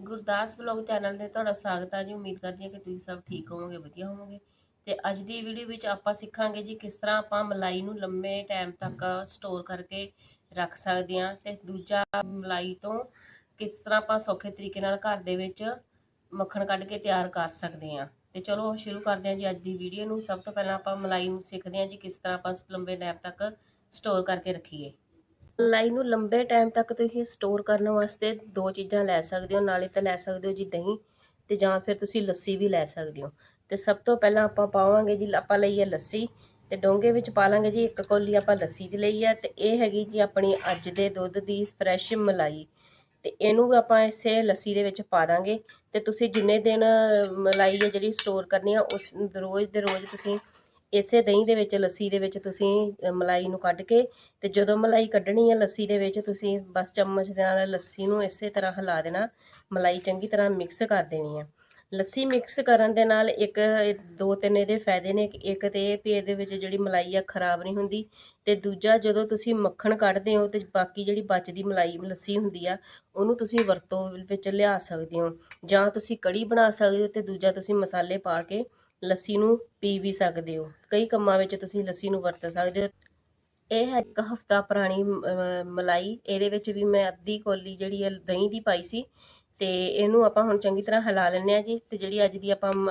Gurdas vlog channel ਤੇ ਤੁਹਾਡਾ ਸਵਾਗਤ ਹੈ ਜੀ। ਉਮੀਦ ਕਰਦੀ ਹਾਂ ਕਿ ਤੁਸੀਂ ਸਭ ਠੀਕ ਹੋਵੋਗੇ, ਵਧੀਆ ਹੋਵੋਗੇ। ਤੇ ਅੱਜ ਦੀ ਵੀਡੀਓ ਵਿੱਚ ਆਪਾਂ ਸਿੱਖਾਂਗੇ ਜੀ ਕਿਸ ਤਰ੍ਹਾਂ ਆਪਾਂ ਮਲਾਈ ਨੂੰ ਲੰਮੇ ਟਾਈਮ ਤੱਕ ਸਟੋਰ ਕਰਕੇ ਰੱਖ ਸਕਦੇ ਹਾਂ। ਤੇ ਦੂਜਾ ਮਲਾਈ ਤੋਂ ਕਿਸ ਤਰ੍ਹਾਂ ਆਪਾਂ ਸੌਖੇ ਤਰੀਕੇ ਨਾਲ ਘਰ ਦੇ ਵਿੱਚ ਮੱਖਣ ਕੱਢ ਕੇ ਤਿਆਰ ਕਰ ਸਕਦੇ ਹਾਂ। ਤੇ ਚਲੋ ਸ਼ੁਰੂ ਕਰਦੇ ਹਾਂ ਜੀ ਅੱਜ ਦੀ ਵੀਡੀਓ ਨੂੰ। ਸਭ ਤੋਂ ਪਹਿਲਾਂ ਆਪਾਂ ਮਲਾਈ ਨੂੰ ਸਿੱਖਦੇ ਹਾਂ ਜੀ ਕਿਸ ਤਰ੍ਹਾਂ ਆਪਾਂ ਲੰਬੇ ਟਾਈਮ ਤੱਕ ਸਟੋਰ ਕਰਕੇ ਰੱਖੀਏ। ਮਲਾਈ ਨੂੰ ਲੰਬੇ ਟਾਈਮ ਤੱਕ ਤੁਸੀਂ ਸਟੋਰ ਕਰਨ ਵਾਸਤੇ ਦੋ ਚੀਜ਼ਾਂ ਲੈ ਸਕਦੇ ਹੋ, ਨਾਲੇ ਤਾਂ ਲੈ ਸਕਦੇ ਹੋ ਜੀ ਦਹੀਂ ਅਤੇ ਜਾਂ ਫਿਰ ਤੁਸੀਂ ਲੱਸੀ ਵੀ ਲੈ ਸਕਦੇ ਹੋ। ਅਤੇ ਸਭ ਤੋਂ ਪਹਿਲਾਂ ਆਪਾਂ ਪਾਵਾਂਗੇ ਜੀ, ਆਪਾਂ ਲਈ ਹੈ ਲੱਸੀ ਅਤੇ ਡੋਂਗੇ ਵਿੱਚ ਪਾ ਲਾਂਗੇ ਜੀ, ਇੱਕ ਕੌਲੀ ਆਪਾਂ ਲੱਸੀ ਦੀ ਲਈ ਹੈ ਤੇ ਇਹ ਹੈਗੀ ਜੀ ਆਪਣੀ ਅੱਜ ਦੇ ਦੁੱਧ ਦੀ ਫਰੈਸ਼ ਮਲਾਈ। ਤੇ ਇਹਨੂੰ ਵੀ ਆਪਾਂ ਇਸੇ ਲੱਸੀ ਦੇ ਵਿੱਚ ਪਾ ਦਾਂਗੇ ਤੇ ਤੁਸੀਂ ਜਿੰਨੇ ਦਿਨ ਮਲਾਈ ਹੈ ਜਿਹੜੀ ਸਟੋਰ ਕਰਨੀ ਆ ਉਸ ਰੋਜ਼ ਦੇ ਰੋਜ਼ ਤੁਸੀਂ ਇਸੇ ਦਹੀਂ ਦੇ ਵਿੱਚ, ਲੱਸੀ ਦੇ ਵਿੱਚ ਤੁਸੀਂ ਮਲਾਈ ਨੂੰ ਕੱਢ ਕੇ ਤੇ ਜਦੋਂ ਮਲਾਈ ਕੱਢਣੀ ਹੈ ਲੱਸੀ ਦੇ ਵਿੱਚ, ਤੁਸੀਂ ਬਸ ਚਮਚ ਦੇ ਨਾਲ ਲੱਸੀ ਨੂੰ ਇਸੇ ਤਰ੍ਹਾਂ ਹਿਲਾ ਦੇਣਾ, ਮਲਾਈ ਚੰਗੀ ਤਰ੍ਹਾਂ ਮਿਕਸ ਕਰ ਦੇਣੀ ਹੈ ਲੱਸੀ ਮਿਕਸ ਕਰਨ ਦੇ ਨਾਲ ਇੱਕ ਦੋ ਤਿੰਨ ਇਹਦੇ ਫਾਇਦੇ ਨੇ, ਇੱਕ ਤੇ ਇਹ ਵੀ ਇਹਦੇ ਵਿੱਚ ਜਿਹੜੀ ਮਲਾਈ ਆ ਖਰਾਬ ਨਹੀਂ ਹੁੰਦੀ ਤੇ ਦੂਜਾ ਜਦੋਂ ਤੁਸੀਂ ਮੱਖਣ ਕੱਢਦੇ ਹੋ ਤੇ ਬਾਕੀ ਜਿਹੜੀ ਬਚਦੀ ਮਲਾਈ, ਲੱਸੀ ਹੁੰਦੀ ਆ, ਉਹਨੂੰ ਤੁਸੀਂ ਵਰਤੋਂ ਵਿੱਚ ਲਿਆ ਸਕਦੇ ਹੋ ਜਾਂ ਤੁਸੀਂ ਕੜੀ ਬਣਾ ਸਕਦੇ ਹੋ ਤੇ ਦੂਜਾ ਤੁਸੀਂ ਮਸਾਲੇ ਪਾ ਕੇ ਲੱਸੀ ਨੂੰ ਪੀ ਵੀ ਸਕਦੇ ਹੋ। ਕਈ ਕੰਮਾਂ ਵਿੱਚ ਤੁਸੀਂ ਲੱਸੀ ਨੂੰ ਵਰਤ ਸਕਦੇ ਹੋ। ਇਹ ਹੈ ਇੱਕ ਹਫਤਾ ਪੁਰਾਣੀ ਮਲਾਈ। ਇਹਦੇ ਵਿੱਚ ਵੀ ਮੈਂ ਅੱਧੀ ਕੋਲੀ ਜਿਹੜੀ ਹੈ ਦਹੀਂ ਦੀ ਪਾਈ ਸੀ। ਤੇ ਇਹਨੂੰ ਆਪਾਂ ਹੁਣ ਚੰਗੀ ਤਰ੍ਹਾਂ ਹਿਲਾ ਲੈਂਦੇ ਆ ਜੀ ਤੇ ਜਿਹੜੀ ਅੱਜ ਦੀ ਆਪਾਂ ਮ-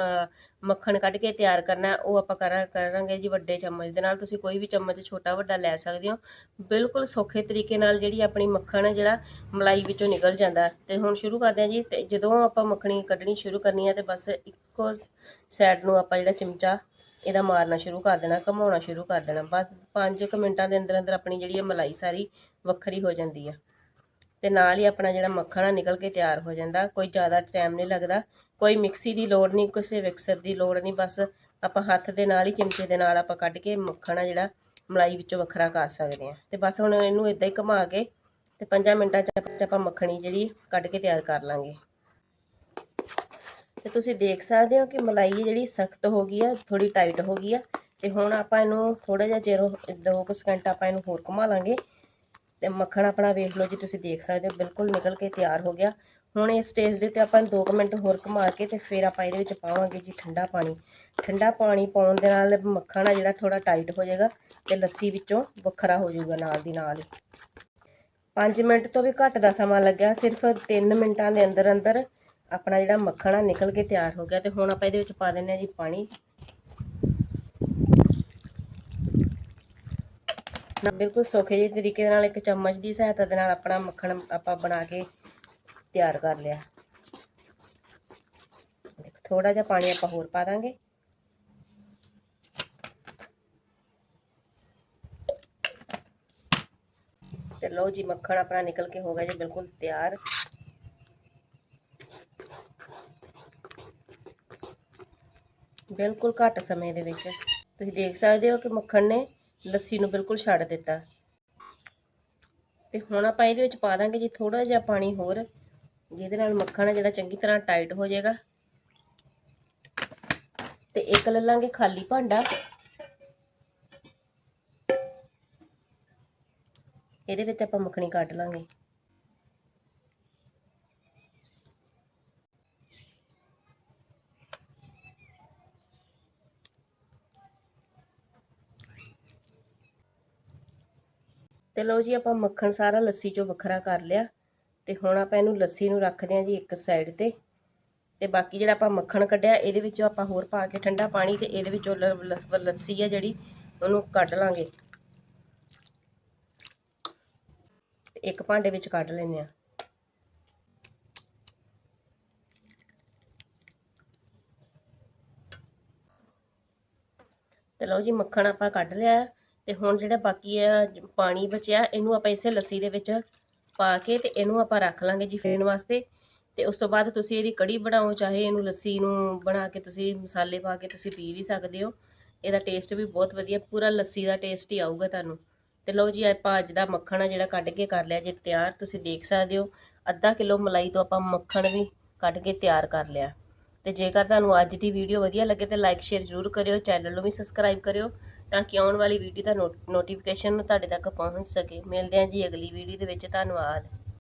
ਮੱਖਣ ਕੱਢ ਕੇ ਤਿਆਰ ਕਰਨਾ ਉਹ ਆਪਾਂ ਕਰਾਂ, ਕਰਾਂਗੇ ਜੀ ਵੱਡੇ ਚਮਚ ਦੇ ਨਾਲ। ਤੁਸੀਂ ਕੋਈ ਵੀ ਚਮਚ ਛੋਟਾ ਵੱਡਾ ਲੈ ਸਕਦੇ ਹੋ। ਬਿਲਕੁਲ ਸੌਖੇ ਤਰੀਕੇ ਨਾਲ ਜਿਹੜੀ ਆਪਣੀ ਮੱਖਣ ਜਿਹੜਾ ਮਲਾਈ ਵਿੱਚੋਂ ਨਿਕਲ ਜਾਂਦਾ ਹੈ। ਤੇ ਹੁਣ ਸ਼ੁਰੂ ਕਰਦੇ ਹਾਂ ਜੀ ਤੇ ਜਦੋਂ ਆਪਾਂ ਮੱਖਣੀ ਕੱਢਣੀ ਸ਼ੁਰੂ ਕਰਨੀ ਹੈ ਤੇ ਬਸ ਇੱਕੋ ਸਾਈਡ ਨੂੰ ਆਪਾਂ ਜਿਹੜਾ ਚਮਚਾ ਇਹਦਾ ਮਾਰਨਾ ਸ਼ੁਰੂ ਕਰ ਦੇਣਾ, ਘਮਾਉਣਾ ਸ਼ੁਰੂ ਕਰ ਦੇਣਾ। ਬਸ 5 ਮਿੰਟਾਂ ਦੇ ਅੰਦਰ ਅੰਦਰ ਆਪਣੀ ਜਿਹੜੀ ਇਹ ਮਲਾਈ ਸਾਰੀ ਵੱਖਰੀ ਹੋ ਜਾਂਦੀ ਆ ਅਤੇ ਨਾਲ ਹੀ ਆਪਣਾ ਜਿਹੜਾ ਮੱਖਣ ਆ, ਨਿਕਲ ਕੇ ਤਿਆਰ ਹੋ ਜਾਂਦਾ। ਕੋਈ ਜ਼ਿਆਦਾ ਟਾਈਮ ਨਹੀਂ ਲੱਗਦਾ, ਕੋਈ ਮਿਕਸੀ ਦੀ ਲੋੜ ਨਹੀਂ, ਕਿਸੇ ਮਿਕਸਰ ਦੀ ਲੋੜ ਨਹੀਂ, ਬਸ ਆਪਾਂ ਹੱਥ ਦੇ ਨਾਲ ਹੀ, ਚਮਚੇ ਦੇ ਨਾਲ ਆਪਾਂ ਕੱਢ ਕੇ ਮੱਖਣ ਆ ਜਿਹੜਾ, ਮਲਾਈ ਵਿੱਚੋਂ ਵੱਖਰਾ ਕਰ ਸਕਦੇ ਹਾਂ। ਤੇ ਬਸ ਹੁਣ ਇਹਨੂੰ ਇਦਾਂ ਹੀ ਘੁਮਾ ਕੇ ਤੇ 5 ਮਿੰਟਾਂ ਚ ਆਪਾਂ ਮੱਖਣੀ ਜਿਹੜੀ ਕੱਢ ਕੇ ਤਿਆਰ ਕਰ ਲਾਂਗੇ। ਤੇ ਤੁਸੀਂ ਦੇਖ ਸਕਦੇ ਹੋ ਕਿ ਮਲਾਈ ਜਿਹੜੀ ਸਖਤ ਹੋ ਗਈ ਆ ਥੋੜੀ ਟਾਈਟ ਹੋ ਗਈ ਆ। ਤੇ ਹੁਣ ਆਪਾਂ ਇਹਨੂੰ ਥੋੜਾ ਜਿਹਾ ਚਿਰ ਦੋ ਕੁ ਸਕਿੰਟ ਆਪਾਂ ਇਹਨੂੰ ਹੋਰ ਘੁਮਾ ਲਾਂਗੇ। ਤੇ ਮੱਖਣ ਆਪਣਾ ਵੇਖ ਲਓ ਜੀ, ਤੁਸੀਂ ਦੇਖ ਸਕਦੇ ਹੋ, ਬਿਲਕੁਲ ਨਿਕਲ ਕੇ ਤਿਆਰ ਹੋ ਗਿਆ। ਹੁਣ ਇਸ ਸਟੇਜ ਦੇ ਉੱਤੇ ਆਪਾਂ 2 ਮਿੰਟ ਹੋਰ ਘੁਮਾ ਕੇ ਤੇ ਫਿਰ ਆਪਾਂ ਇਹਦੇ ਵਿੱਚ ਪਾਵਾਂਗੇ ਜੀ ਠੰਡਾ ਪਾਣੀ। ਠੰਡਾ ਪਾਣੀ ਪਾਉਣ ਦੇ ਨਾਲ ਮੱਖਣ ਆ ਜਿਹੜਾ ਥੋੜਾ ਟਾਈਟ ਹੋ ਜਾਏਗਾ ਤੇ ਲੱਸੀ ਵਿੱਚੋਂ ਵੱਖਰਾ ਹੋ ਜਾਊਗਾ ਨਾਲ ਦੀ ਨਾਲ ਹੀ। 5 ਮਿੰਟ ਤੋਂ ਵੀ ਘੱਟ ਦਾ ਸਮਾਂ ਲੱਗਿਆ, ਸਿਰਫ 3 ਮਿੰਟਾਂ ਦੇ ਅੰਦਰ ਅੰਦਰ ਆਪਣਾ ਜਿਹੜਾ ਮੱਖਣ ਆ ਨਿਕਲ ਕੇ ਤਿਆਰ ਹੋ ਗਿਆ ਤੇ ਹੁਣ ਆਪਾਂ ਇਹਦੇ ਵਿੱਚ ਪਾ ਦਿੰਦੇ ਆ ਜੀ ਪਾਣੀ। ਬਿਲਕੁਲ ਸੌਖੇ ਜਿਹੇ ਤਰੀਕੇ ਨਾਲ ਇੱਕ ਚਮਚ ਦੀ ਸਹਾਇਤਾ ਦੇ ਨਾਲ ਆਪਣਾ ਮੱਖਣ ਆਪਾਂ ਬਣਾ ਕੇ ਤਿਆਰ ਕਰ ਲਿਆ। ਦੇਖੋ ਥੋੜਾ ਜਿਹਾ ਪਾਣੀ ਆਪਾਂ ਹੋਰ ਪਾ ਦਾਂਗੇ। ਤੇ ਲਓ ਜੀ, ਮੱਖਣ ਆਪਣਾ ਨਿਕਲ ਕੇ ਹੋ ਗਿਆ ਜੀ ਬਿਲਕੁਲ ਤਿਆਰ। ਬਿਲਕੁਲ ਘੱਟ ਸਮੇਂ ਦੇ ਵਿੱਚ। ਤੁਸੀਂ ਦੇਖ ਸਕਦੇ ਹੋ ਕਿ ਮੱਖਣ ਨੇ ਲੱਸੀ ਨੂੰ ਬਿਲਕੁਲ ਛੱਡ ਦਿੱਤਾ। ਤੇ ਹੁਣ ਆਪਾਂ ਇਹਦੇ ਵਿੱਚ ਪਾ ਦਾਂਗੇ ਜੀ ਥੋੜਾ ਜਿਹਾ ਪਾਣੀ ਹੋਰ, ਜਿਹਦੇ ਨਾਲ ਮੱਖਣ ਹੈ ਜਿਹੜਾ ਚੰਗੀ ਤਰ੍ਹਾਂ ਟਾਈਟ ਹੋ ਜਾਏਗਾ। ਤੇ ਇੱਕ ਲੈ ਲਾਂਗੇ ਖਾਲੀ ਭਾਂਡਾ। ਇਹਦੇ ਵਿੱਚ ਆਪਾਂ ਮੱਖਣੀ ਕੱਢ ਲਾਂਗੇ। ਤੇ ਲਓ ਜੀ, ਆਪਾਂ ਮੱਖਣ ਸਾਰਾ ਲੱਸੀ ਚੋਂ ਵੱਖਰਾ ਕਰ ਲਿਆ ਤੇ ਹੁਣ ਆਪਾਂ ਇਹਨੂੰ ਲੱਸੀ ਨੂੰ ਰੱਖਦੇ ਹਾਂ ਜੀ ਇੱਕ ਸਾਈਡ ਤੇ ਤੇ ਬਾਕੀ ਜਿਹੜਾ ਆਪਾਂ ਮੱਖਣ ਕੱਢਿਆ, ਇਹਦੇ ਵਿੱਚੋਂ ਆਪਾਂ ਹੋਰ ਪਾ ਕੇ ਠੰਡਾ ਪਾਣੀ ਤੇ ਇਹਦੇ ਵਿੱਚੋਂ ਲਸ- ਲੱਸੀ ਆ ਜਿਹੜੀ, ਉਹਨੂੰ ਕੱਢ ਲਾਂਗੇ। ਇੱਕ ਭਾਂਡੇ ਵਿੱਚ ਕੱਢ ਲੈਂਦੇ ਆ ਤੇ ਲਓ ਜੀ, ਮੱਖਣ ਆਪਾਂ ਕੱਢ ਲਿਆ। ਤੇ ਹੁਣ ਜਿਹੜਾ ਬਾਕੀ ਆ, ਪਾਣੀ ਬਚਿਆ, ਇਹਨੂੰ ਆਪਾਂ ਇਸੇ ਲੱਸੀ ਦੇ ਵਿੱਚ ਪਾ ਕੇ ਤੇ ਇਹਨੂੰ ਆਪਾਂ ਰੱਖ ਲਾਂਗੇ ਜੀ ਫੇਣ ਵਾਸਤੇ। ਤੇ ਉਸ ਤੋਂ ਬਾਅਦ ਤੁਸੀਂ ਇਹਦੀ ਕੜੀ ਬਣਾਓ, ਚਾਹੇ ਇਹਨੂੰ ਲੱਸੀ ਨੂੰ ਬਣਾ ਕੇ ਤੁਸੀਂ ਮਸਾਲੇ ਪਾ ਕੇ ਤੁਸੀਂ ਪੀ ਵੀ ਸਕਦੇ ਹੋ। ਇਹਦਾ ਟੇਸਟ ਵੀ ਬਹੁਤ ਵਧੀਆ, ਪੂਰਾ ਲੱਸੀ ਦਾ ਟੇਸਟ ਹੀ ਆਊਗਾ ਤੁਹਾਨੂੰ। ਤੇ ਲਓ ਜੀ, ਆਪਾਂ ਅੱਜ ਦਾ ਮੱਖਣ ਆ ਜਿਹੜਾ ਕੱਢ ਕੇ ਕਰ ਲਿਆ ਜੇ ਤਿਆਰ, ਤੁਸੀਂ ਦੇਖ ਸਕਦੇ ਹੋ। ਅੱਧਾ ਕਿਲੋ ਮਲਾਈ ਤੋਂ ਆਪਾਂ ਮੱਖਣ ਵੀ ਕੱਢ ਕੇ ਤਿਆਰ ਕਰ ਲਿਆ। ਤੇ ਜੇਕਰ ਤੁਹਾਨੂੰ ਅੱਜ ਦੀ ਵੀਡੀਓ ਵਧੀਆ ਲੱਗੇ ਤੇ ਲਾਈਕ ਸ਼ੇਅਰ ਜ਼ਰੂਰ ਕਰਿਓ, ਚੈਨਲ ਨੂੰ ਵੀ ਸਬਸਕ੍ਰਾਈਬ ਕਰਿਓ। ਤਾਂ ਕਿ ਆਉਣ ਵਾਲੀ ਵੀਡੀਓ ਦਾ ਨੋਟੀਫਿਕੇਸ਼ਨ ਤੁਹਾਡੇ ਤੱਕ ਪਹੁੰਚ ਸਕੇ। ਮਿਲਦੇ ਹਾਂ ਜੀ ਅਗਲੀ ਵੀਡੀਓ ਦੇ ਵਿੱਚ। ਧੰਨਵਾਦ।